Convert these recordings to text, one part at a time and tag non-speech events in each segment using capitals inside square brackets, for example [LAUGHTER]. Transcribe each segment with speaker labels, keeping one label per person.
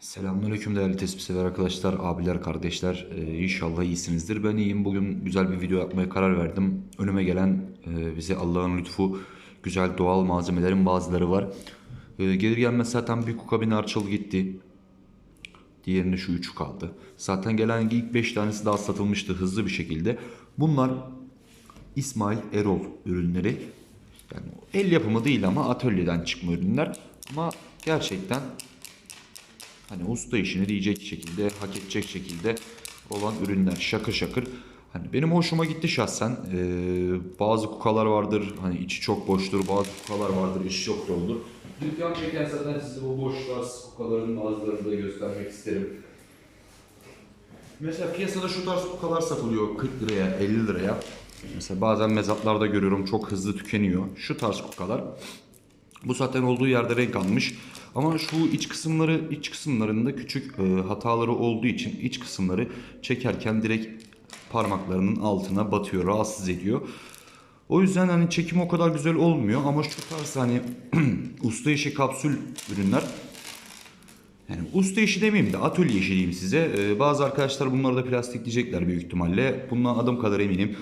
Speaker 1: Selamünaleyküm değerli tespih sever arkadaşlar, abiler, kardeşler. Ee, inşallah iyisinizdir. Ben iyiyim. Bugün güzel bir video yapmaya karar verdim. Önüme gelen e, bize Allah'ın lütfu güzel doğal malzemelerin bazıları var. Ee, gelir gelmez zaten bir kuka bir narçıl gitti. Diğerinde şu üçü kaldı. Zaten gelen ilk 5 tanesi daha satılmıştı hızlı bir şekilde. Bunlar İsmail Erol ürünleri. Yani el yapımı değil ama atölyeden çıkma ürünler. Ama gerçekten hani usta işini diyecek şekilde, hak edecek şekilde olan ürünler şakır şakır. Hani benim hoşuma gitti şahsen. Ee, bazı kukalar vardır, hani içi çok boştur, bazı kukalar vardır, içi çok doludur. Dükkan çeken zaten size bu boş tarz kukaların bazılarını da göstermek isterim. Mesela piyasada şu tarz kukalar satılıyor 40 liraya, 50 liraya. Mesela bazen mezatlarda görüyorum çok hızlı tükeniyor. Şu tarz kukalar. Bu zaten olduğu yerde renk almış. Ama şu iç kısımları, iç kısımlarında küçük e, hataları olduğu için iç kısımları çekerken direkt parmaklarının altına batıyor, rahatsız ediyor. O yüzden hani çekim o kadar güzel olmuyor ama şu tarz hani [CLEARS THROAT] usta işi kapsül ürünler yani usta işi demeyeyim de atölye işi diyeyim size. Ee, bazı arkadaşlar bunları da plastikleyecekler büyük ihtimalle. Bundan adım kadar eminim.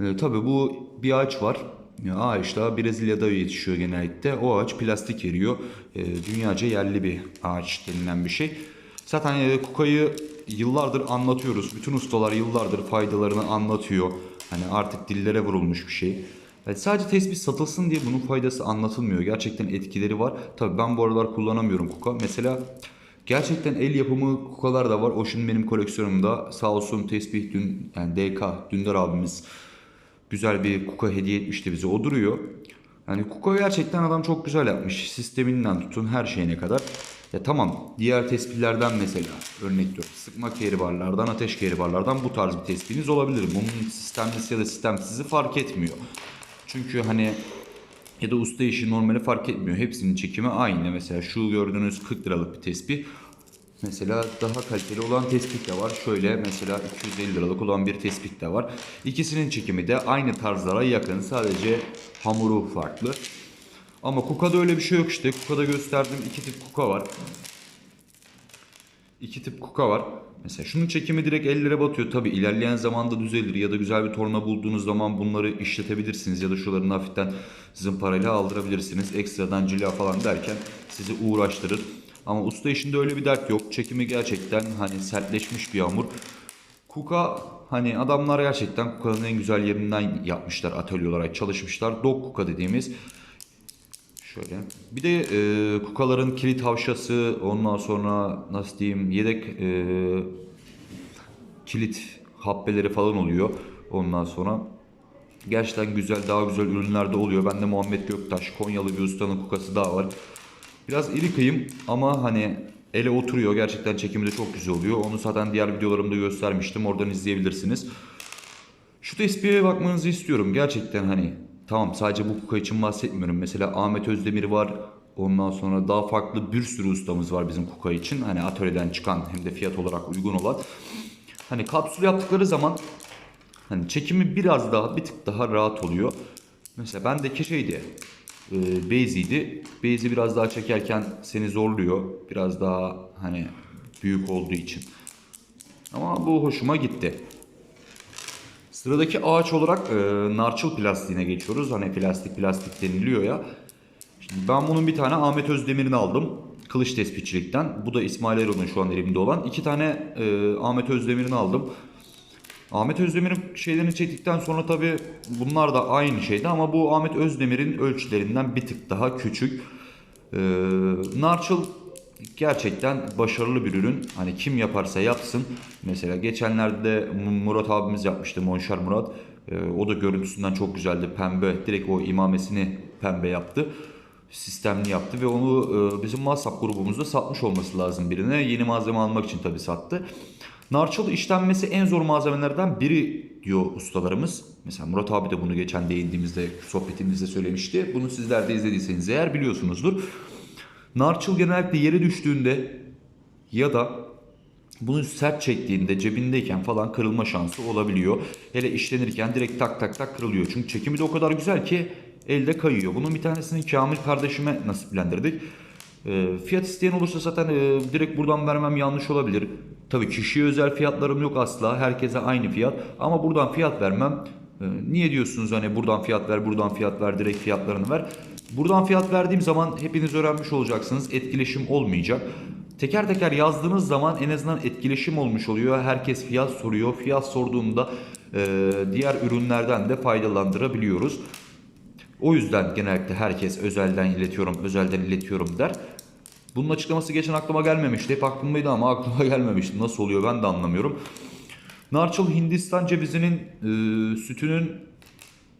Speaker 1: Ee, tabii bu bir ağaç var. Ya, Ağaçta Brezilya'da yetişiyor genellikle. O ağaç plastik veriyor. Ee, dünyaca yerli bir ağaç denilen bir şey. Zaten e, kukayı yıllardır anlatıyoruz. Bütün ustalar yıllardır faydalarını anlatıyor. Hani artık dillere vurulmuş bir şey. Yani sadece tespih satılsın diye bunun faydası anlatılmıyor. Gerçekten etkileri var. Tabii ben bu aralar kullanamıyorum kuka. Mesela gerçekten el yapımı kukalar da var. O şimdi benim koleksiyonumda. Sağ olsun tesbih dün yani DK Dündar abimiz güzel bir kuka hediye etmişti bize. O duruyor. Yani kuka gerçekten adam çok güzel yapmış. Sisteminden tutun her şeyine kadar. Ya tamam diğer tespihlerden mesela örnek diyorum. Sıkma kehribarlardan, ateş kehribarlardan bu tarz bir tespihiniz olabilir. Bunun sistemlisi ya da sistemsizi fark etmiyor. Çünkü hani ya da usta işi normali fark etmiyor. Hepsinin çekimi aynı. Mesela şu gördüğünüz 40 liralık bir tespih. Mesela daha kaliteli olan tespih de var. Şöyle mesela 250 liralık olan bir tespih de var. İkisinin çekimi de aynı tarzlara yakın. Sadece hamuru farklı. Ama Kuka'da öyle bir şey yok işte. Kuka'da gösterdiğim iki tip Kuka var. İki tip Kuka var. Mesela şunun çekimi direkt ellere batıyor. Tabi ilerleyen zamanda düzelir ya da güzel bir torna bulduğunuz zaman bunları işletebilirsiniz ya da şularını hafiften zımparayla aldırabilirsiniz. Ekstradan cila falan derken sizi uğraştırır. Ama usta işinde öyle bir dert yok. Çekimi gerçekten hani sertleşmiş bir hamur. Kuka hani adamlar gerçekten Kuka'nın en güzel yerinden yapmışlar atölye olarak çalışmışlar. Dog Kuka dediğimiz Şöyle. Bir de e, kukaların kilit havşası ondan sonra nasıl diyeyim yedek e, kilit happeleri falan oluyor. Ondan sonra gerçekten güzel daha güzel ürünler de oluyor. Bende Muhammed Göktaş Konyalı bir ustanın kukası daha var. Biraz iri kıyım ama hani ele oturuyor. Gerçekten çekimi de çok güzel oluyor. Onu zaten diğer videolarımda göstermiştim. Oradan izleyebilirsiniz. Şu tespihe bakmanızı istiyorum. Gerçekten hani tamam sadece bu kuka için bahsetmiyorum. Mesela Ahmet Özdemir var. Ondan sonra daha farklı bir sürü ustamız var bizim kuka için. Hani atölyeden çıkan hem de fiyat olarak uygun olan. Hani kapsül yaptıkları zaman hani çekimi biraz daha bir tık daha rahat oluyor. Mesela bendeki şeydi e, Beyzi'ydi. Beyzi biraz daha çekerken seni zorluyor. Biraz daha hani büyük olduğu için. Ama bu hoşuma gitti. Sıradaki ağaç olarak e, narçıl plastiğine geçiyoruz. Hani plastik plastik deniliyor ya. Şimdi ben bunun bir tane Ahmet Özdemir'ini aldım. Kılıç tespihçilikten. Bu da İsmail Erol'un şu an elimde olan. İki tane e, Ahmet Özdemir'ini aldım. Ahmet Özdemir'in şeylerini çektikten sonra tabi bunlar da aynı şeydi ama bu Ahmet Özdemir'in ölçülerinden bir tık daha küçük. Ee, Narçıl gerçekten başarılı bir ürün. Hani kim yaparsa yapsın. Mesela geçenlerde Murat abimiz yapmıştı. Monşar Murat. Ee, o da görüntüsünden çok güzeldi. Pembe. Direkt o imamesini pembe yaptı. Sistemli yaptı ve onu e, bizim WhatsApp grubumuzda satmış olması lazım birine. Yeni malzeme almak için tabi sattı. Narçıl işlenmesi en zor malzemelerden biri diyor ustalarımız. Mesela Murat abi de bunu geçen değindiğimizde sohbetimizde söylemişti. Bunu sizler de izlediyseniz eğer biliyorsunuzdur. Narçıl genellikle yere düştüğünde ya da bunu sert çektiğinde cebindeyken falan kırılma şansı olabiliyor. Hele işlenirken direkt tak tak tak kırılıyor. Çünkü çekimi de o kadar güzel ki elde kayıyor. Bunun bir tanesini Kamil kardeşime nasiplendirdik. E, fiyat isteyen olursa zaten e, direkt buradan vermem yanlış olabilir. Tabii kişiye özel fiyatlarım yok asla. Herkese aynı fiyat. Ama buradan fiyat vermem. E, niye diyorsunuz hani buradan fiyat ver, buradan fiyat ver, direkt fiyatlarını ver. Buradan fiyat verdiğim zaman hepiniz öğrenmiş olacaksınız. Etkileşim olmayacak. Teker teker yazdığınız zaman en azından etkileşim olmuş oluyor. Herkes fiyat soruyor. Fiyat sorduğunda e, diğer ürünlerden de faydalandırabiliyoruz. O yüzden genellikle herkes özelden iletiyorum, özelden iletiyorum der. Bunun açıklaması geçen aklıma gelmemişti. Hep aklımdaydı ama [LAUGHS] aklıma gelmemişti. Nasıl oluyor ben de anlamıyorum. Narçıl Hindistan cevizinin e, sütünün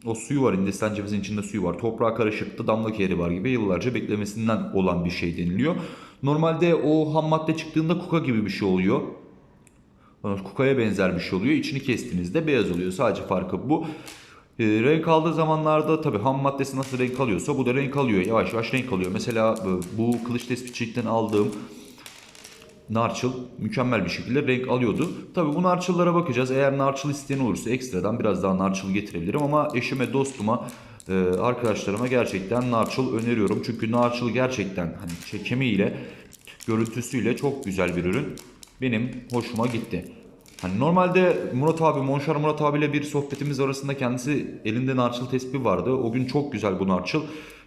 Speaker 1: o suyu var Hindistan cevizinin içinde suyu var. Toprağa karışıkta damla keri var gibi yıllarca beklemesinden olan bir şey deniliyor. Normalde o ham madde çıktığında kuka gibi bir şey oluyor. Kukaya benzer bir şey oluyor. İçini kestiğinizde beyaz oluyor. Sadece farkı bu. E, renk aldığı zamanlarda tabi ham maddesi nasıl renk alıyorsa bu da renk alıyor. Yavaş yavaş renk alıyor. Mesela e, bu kılıç tespitçilikten aldığım narçıl mükemmel bir şekilde renk alıyordu. Tabi bu narçıllara bakacağız. Eğer narçıl isteyen olursa ekstradan biraz daha narçıl getirebilirim. Ama eşime, dostuma, e, arkadaşlarıma gerçekten narçıl öneriyorum. Çünkü narçıl gerçekten hani çekimiyle, görüntüsüyle çok güzel bir ürün. Benim hoşuma gitti. Hani normalde Murat abi, Monşar Murat abiyle bir sohbetimiz arasında kendisi elinde narçıl tespihi vardı. O gün çok güzel bu narçıl.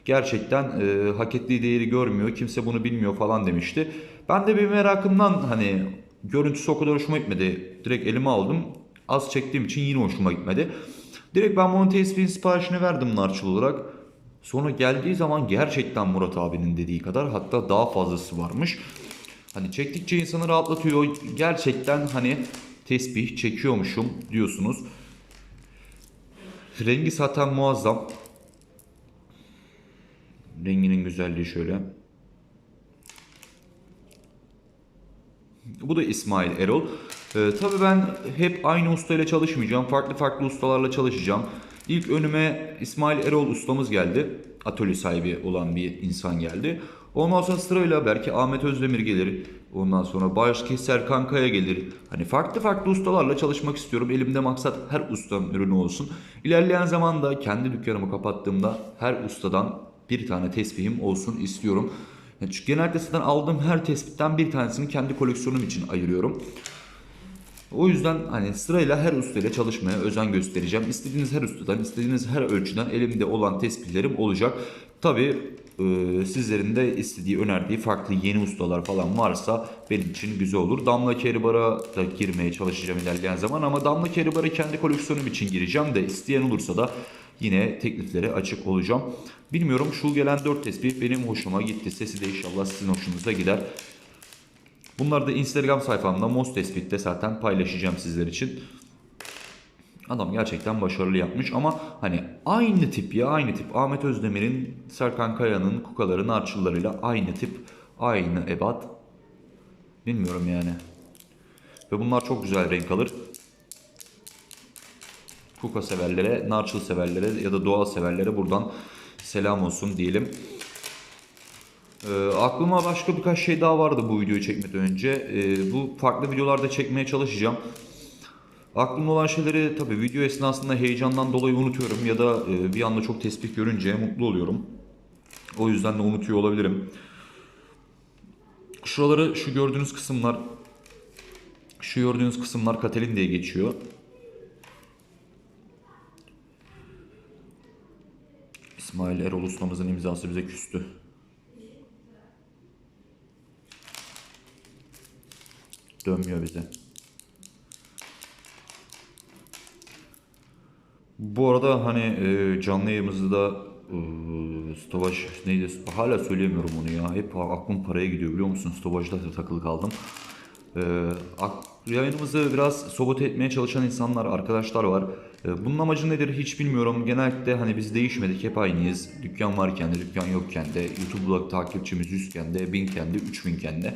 Speaker 1: Gerçekten e, hak ettiği değeri görmüyor. Kimse bunu bilmiyor falan demişti. Ben de bir merakımdan hani görüntüsü o kadar hoşuma gitmedi. Direkt elime aldım. Az çektiğim için yine hoşuma gitmedi. Direkt ben bunun tespihin siparişini verdim narçıl olarak. Sonra geldiği zaman gerçekten Murat abinin dediği kadar hatta daha fazlası varmış. Hani çektikçe insanı rahatlatıyor. Gerçekten hani tesbih çekiyormuşum diyorsunuz. Rengi zaten muazzam. Renginin güzelliği şöyle. Bu da İsmail Erol. Ee, tabii ben hep aynı ustayla çalışmayacağım. Farklı farklı ustalarla çalışacağım. İlk önüme İsmail Erol ustamız geldi. Atölye sahibi olan bir insan geldi. Ondan sonra sırayla belki Ahmet Özdemir gelir. Ondan sonra Başki Serkan Kaya gelir. Hani farklı farklı ustalarla çalışmak istiyorum. Elimde maksat her ustanın ürünü olsun. İlerleyen zamanda kendi dükkanımı kapattığımda her ustadan bir tane tesbihim olsun istiyorum. Yani çünkü genellikle zaten aldığım her tespitten bir tanesini kendi koleksiyonum için ayırıyorum. O yüzden hani sırayla her ustayla çalışmaya özen göstereceğim. İstediğiniz her ustadan, istediğiniz her ölçüden elimde olan tespitlerim olacak. Tabi sizlerin de istediği, önerdiği farklı yeni ustalar falan varsa benim için güzel olur. Damla Keribara da girmeye çalışacağım ilerleyen zaman ama Damla Keribar'a kendi koleksiyonum için gireceğim de isteyen olursa da yine tekliflere açık olacağım. Bilmiyorum şu gelen 4 tespih benim hoşuma gitti. Sesi de inşallah sizin hoşunuza gider. Bunları da Instagram sayfamda Mos Tespit'te zaten paylaşacağım sizler için. Adam gerçekten başarılı yapmış ama hani aynı tip ya aynı tip. Ahmet Özdemir'in, Serkan Kaya'nın, Kukaların arçıllarıyla aynı tip, aynı ebat. Bilmiyorum yani. Ve bunlar çok güzel renk alır. Kuka severlere, narçıl severlere ya da doğal severlere buradan selam olsun diyelim. Ee, aklıma başka birkaç şey daha vardı bu videoyu çekmeden önce. Ee, bu farklı videolarda çekmeye çalışacağım. Aklımda olan şeyleri tabii video esnasında heyecandan dolayı unutuyorum ya da e, bir anda çok tespih görünce mutlu oluyorum. O yüzden de unutuyor olabilirim. Şuraları şu gördüğünüz kısımlar şu gördüğünüz kısımlar Katelin diye geçiyor. İsmail Erol ustamızın imzası bize küstü. Dönmüyor bize. Bu arada hani e, canlı yayımızda e, Stovaj neydi? Hala söyleyemiyorum onu ya. Hep aklım paraya gidiyor biliyor musun? Stovaj'da takılı kaldım. E, yayınımızı biraz sabote etmeye çalışan insanlar, arkadaşlar var. E, bunun amacı nedir hiç bilmiyorum. Genellikle hani biz değişmedik, hep aynıyız. Dükkan varken de, dükkan yokken de, YouTube'da takipçimiz 100'ken de, 1000'ken de, 3000'ken de.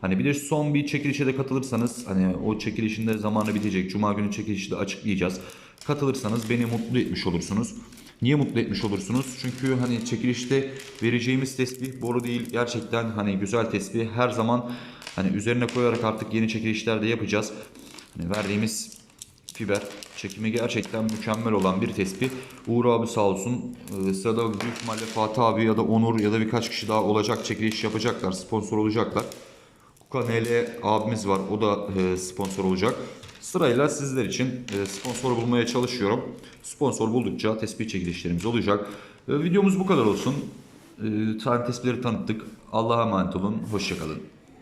Speaker 1: Hani bir de son bir çekilişe de katılırsanız hani o çekilişin de zamanı bitecek. Cuma günü çekilişi de açıklayacağız. Katılırsanız beni mutlu etmiş olursunuz. Niye mutlu etmiş olursunuz? Çünkü hani çekilişte vereceğimiz tesbih boru değil. Gerçekten hani güzel tesbih her zaman hani üzerine koyarak artık yeni çekilişler de yapacağız. Hani verdiğimiz fiber Çekimi gerçekten mükemmel olan bir tespih. Uğur abi sağ olsun. Ee, sırada büyük ihtimalle Fatih abi ya da Onur ya da birkaç kişi daha olacak çekiliş yapacaklar. Sponsor olacaklar. Kuka NL abimiz var. O da e, sponsor olacak. Sırayla sizler için e, sponsor bulmaya çalışıyorum. Sponsor buldukça tespih çekilişlerimiz olacak. E, videomuz bu kadar olsun. E, tespihleri tanıttık. Allah'a emanet olun. Hoşçakalın.